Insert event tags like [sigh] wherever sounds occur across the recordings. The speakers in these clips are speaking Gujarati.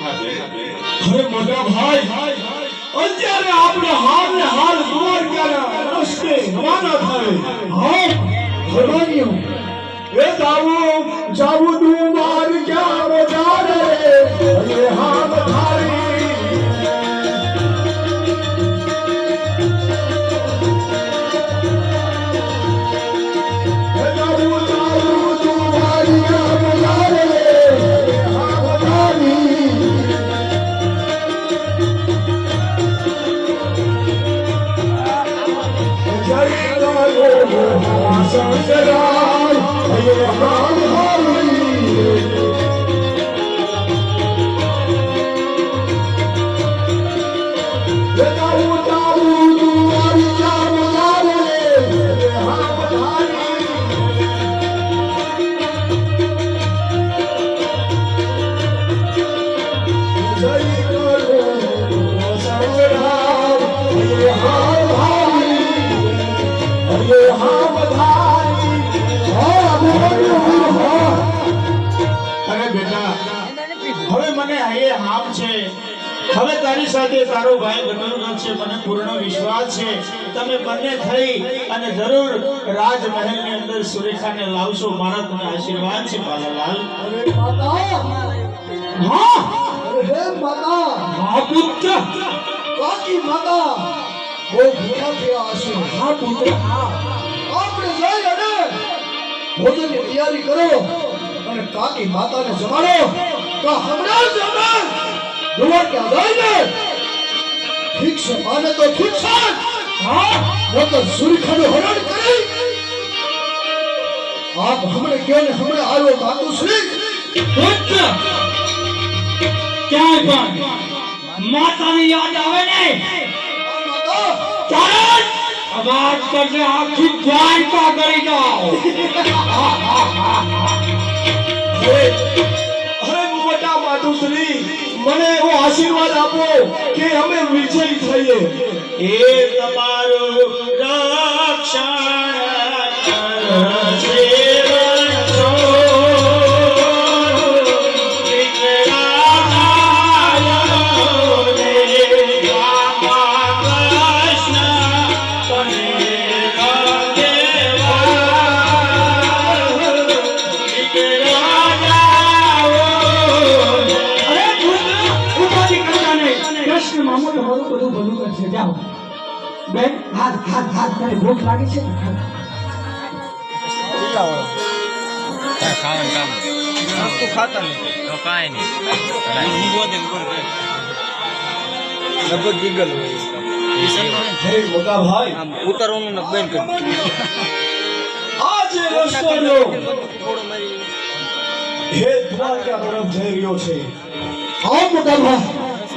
અરે મોટા ભાઈ અત્યારે આપણે હાર ને હાર દ્વારકાના રસ્તે રવાના થાય. એ જાવું જાવું ਸਰਾਈ ਹਈ તારી સાથે તારો ભાઈ બનવાનો છે. મને પૂર્ણ વિશ્વાસ છે. તમે બંને થઈ અને જરૂર રાજમહેલની અંદર સુરેખાને લાવશો. મારા તમને આશીર્વાદ છે બાલાલાલ. હા? હે માતા! હા પુત્ર. કાકી માતા બહુ ભૂલા થયા હશે હા પુત્ર. આપણે જઈ અને ભોજનની તૈયારી કરો અને કાકી માતાને જમાડો. તો હમણાં જ અમે દ્વારકા જઈને ઠીક છે માને તો ઠીક છે. હા નકર સુરખાનું હરણ કરી. આપ હમણે કયો ને હમણે આવ્યો માતુશ્રી પુત્ર ક્યાંય પણ માતાની યાદ આવે ને? ચાલ અવાજ કરજે આખી દ્વારકા કરી જાઓ [laughs] માતુશ્રી મને એવો આશીર્વાદ આપો કે અમે વિજય થઈએ. એ તમારું રક્ષણ કરશે જાઓ બેન હાથ હાથ હાથ તારે ભૂખ લાગે છે. ખાવાનું કામ વસ્તુ ખાતા નહીં. તો કાંઈ નહીં. નિવેદન કરે લગભગ ગીગલ હે મોટા ભાઈ. આમ ઉતારવાનું ને બેન કરી. આ જે રસ્તો રહ્યો થોડો મારી હે દ્વારકા તરફ જઈ રહ્યો છે. હા મોટા ભાઈ.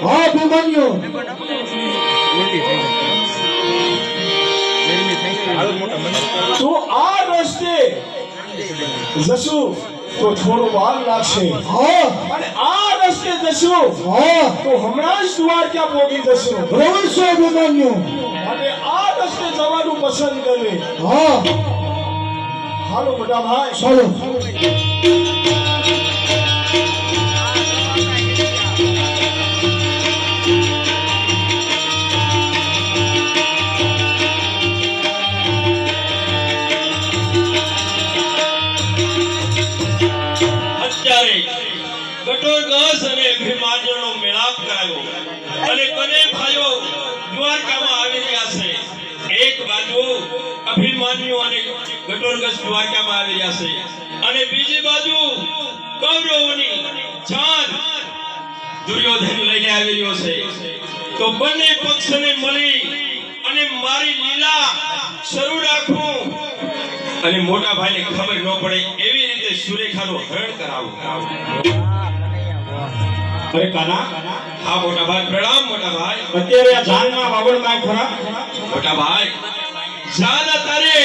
હા ભીમાન્યો તો આ રસ્તે જશું તો થોડો વાર લાગશે. હા. અને આ રસ્તે જશું હા. તો હમણાં જ દ્વારકા પહોંચી જશું. બરોબર છે ભીમાન્યો અને આ રસ્તે જવાનું પસંદ કરે હા. હાલો મોટા ભાઈ. ચાલો. અને બંને ભાઈઓ દ્વારકામાં આવી રહ્યા છે. એક બાજુ અભિમાન્યુ અને ગટોરગસ દ્વારકામાં આવી રહ્યા છે. અને બીજી બાજુ કૌરવોની જાન દુર્યોધન લઈને આવી રહ્યો છે. તો બંને પક્ષને મળી અને મારી લીલા શરૂ રાખું. અને મોટા ભાઈને ખબર ન પડે એવી રીતે સુરેખાનું હરણ કરાવું. અરે કાના? હા મોટા ભાઈ પ્રણામ મોટા ભાઈ. અત્યારે આ જાનના બાબળમાં ખરા? મોટા ભાઈ જાન તારે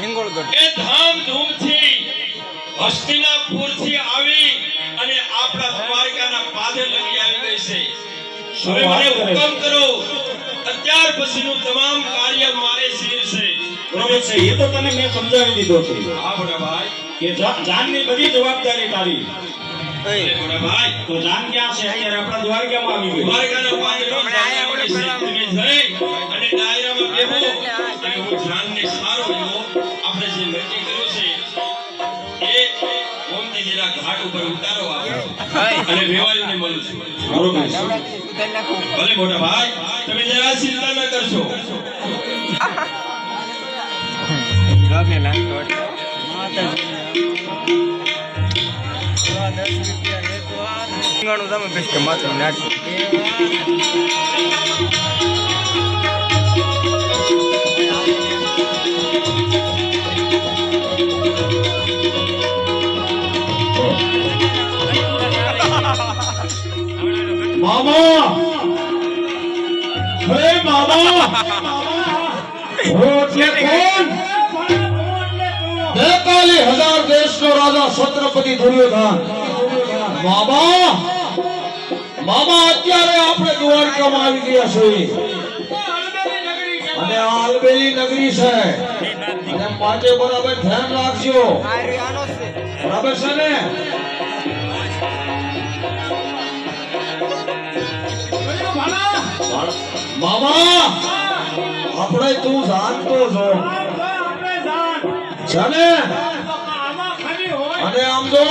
હિંગોળગઢ. એ ધામધૂમથી હસ્તિનાપુરથી આવી અને આપણા દ્વારકાના પાદે લગી આવી ગઈ છે. હવે મને હુકમ કરો અત્યાર પછીનું તમામ કાર્ય મારે શીર છે. બરોબર છે એ તો તને મેં સમજાવી દીધો છે. હા મોટા ભાઈ. કે જાનની બધી જવાબદારી તારી. તો જાન ક્યાં છે? અત્યારે આપણા દ્વારકામાં આવી ગયું. દ્વારકાના પાંદડો જાનને મળે છે. તમે જઈ અને ડાયરામાં બેહો. અને હું જાનને સારો એવો આપણે જે નક્કી કર્યું છે એ ગોમતીજીના ઘાટ ઉપર ઉતારો આપો. અને વેવાયુને મળું છું. બરોબર ભલે મોટા ભાઈ તમે જરા ચિંતા ન કરશો. ગમે લાગતો એટલે રીંગણું તમે બેસ્ટ માથું નાખી મામા! હે મામા! હો એટલે કોણ? બેતાલીસ હજાર દેશનો રાજા છત્રપતિ દુર્યોધન બાબા બાબા અત્યારે આપણે દ્વારકામાં આવી ગયા છીએ. અને આલબેલી નગરી છે. અને પાંચે બરાબર ધ્યાન રાખજો. બરાબર છે ને? બાબા આપણે તું જાણતો છો. છે અને આમ જો,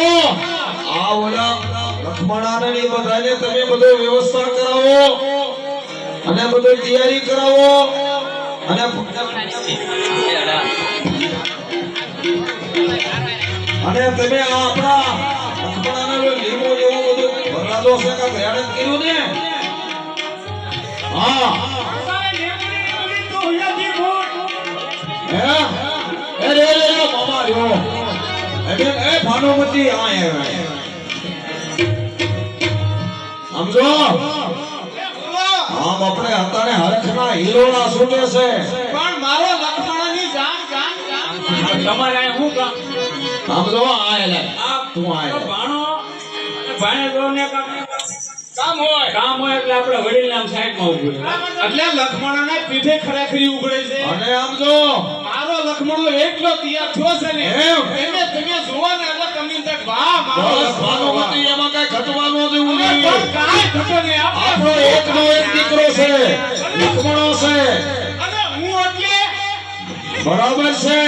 આ ઓલા લખમણાને ને બધાને તમે બધો વ્યવસ્થા કરાવો, અને બધો તૈયારી કરાવો, અને અને તમે આ આપણા લખમણાને લીમો જેવો બધો ભરાદો છે કે કર્યું ને? હે. એ ભાનુમતી હે સમજો? આમ આપણે હતાને હરખના હીરોના છૂટે છે. પણ મારો લખમણાની જાન જાન જાન તમારે આ શું કામ? સમજો આ એટલે તું આ ભાણો ભાણે જોને કામ હોય. કામ હોય એટલે આપણે વડીલ નામ સાઈડમાં ઉભું એટલે લખમણાને પીઠે ખરેખરી ઉગડે છે. અને આમ જો. મારો લખમણો એકલો તૈયાર થયો છે ને એને તમે જુઓ ને એટલે તમને થાય, વાહ મારો લખમણો, ભાનુમતી એમાં કઈ ઘટવાનું જ વાહ. નહીં. કઈ ઘટો નહીં. આપણો એકનો એક દીકરો છે. લખમણો છે. અને હું એટલે બરાબર છે.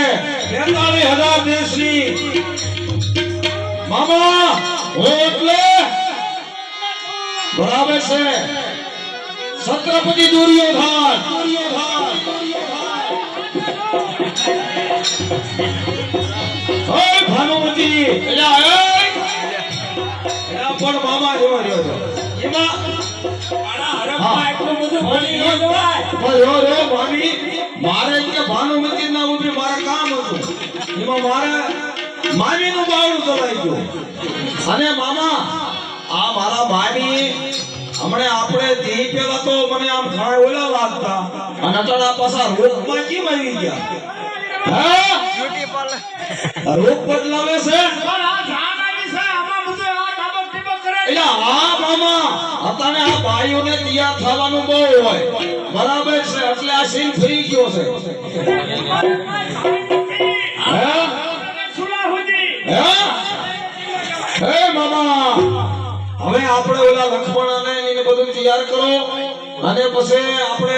બેતાલીસ હજાર દેશની મામા હું બરાબર છે. છત્રપતિ દુર્યોધન. ભાનુમતી. પણ મામા જોવા રહ્યો છો. ન મારે કે ભાનુમતી ના ઊભી મારે કામ હતું. એમાં મારે મામીનું બાવડું ચલાવી ગયું. અને મામા આ મારા ભાઈ હમણે આપણે દી પેલા તો મને આમ ખાય ઓલા લાગતા અને અટાણા પાછા રોગમાં કેમ આવી ગયા? રોગ બદલાવે છે. એટલે હા મામા અત્યારે આ ભાઈઓને તૈયાર થવાનું બહુ હોય. બરાબર છે એટલે આ સીન ફરી ગયો છે. હે? હે મામા! હવે આપણે ઓલા લક્ષ્મણ અને બધું તૈયાર કરો અને પછી આપણે